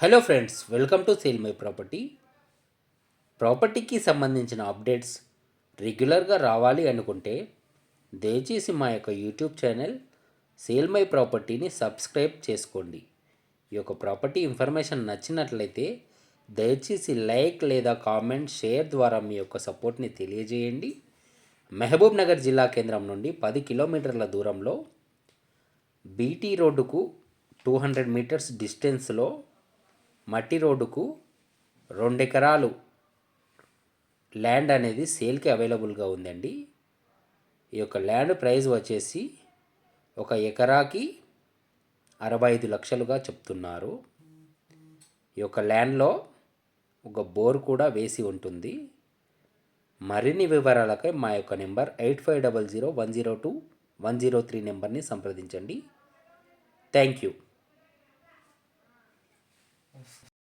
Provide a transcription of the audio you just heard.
Hello friends welcome to sale my property. ప్రాపర్టీకి సంబంధించిన updates రెగ్యులర్గా రావాలి అనుకుంటే దయచేసి మా యొక్క యూట్యూబ్ ఛానల్ సేల్ మై ప్రాపర్టీని సబ్స్క్రైబ్ చేసుకోండి. ఈ యొక్క ప్రాపర్టీ ఇన్ఫర్మేషన్ నచ్చినట్లయితే దయచేసి లైక్ లేదా కామెంట్ షేర్ ద్వారా మీ యొక్క సపోర్ట్ని తెలియజేయండి. మహబూబ్ నగర్ జిల్లా కేంద్రం నుండి పది కిలోమీటర్ల దూరంలో బీటీ రోడ్డుకు టూ హండ్రెడ్ మీటర్స్ డిస్టెన్స్లో మట్టి రోడ్డుకు రెండు ఎకరాలు ల్యాండ్ అనేది సేల్కి అవైలబుల్గా ఉందండి. ఈ యొక్క ల్యాండ్ ప్రైస్ వచ్చేసి ఒక ఎకరాకి అరవై ఐదు లక్షలుగా చెప్తున్నారు. ఈ యొక్క ల్యాండ్లో ఒక బోర్ కూడా వేసి ఉంటుంది. మరిన్ని వివరాలకై మా యొక్క number eight five double zero one zero two one zero three నెంబర్ని సంప్రదించండి. Thank you. Das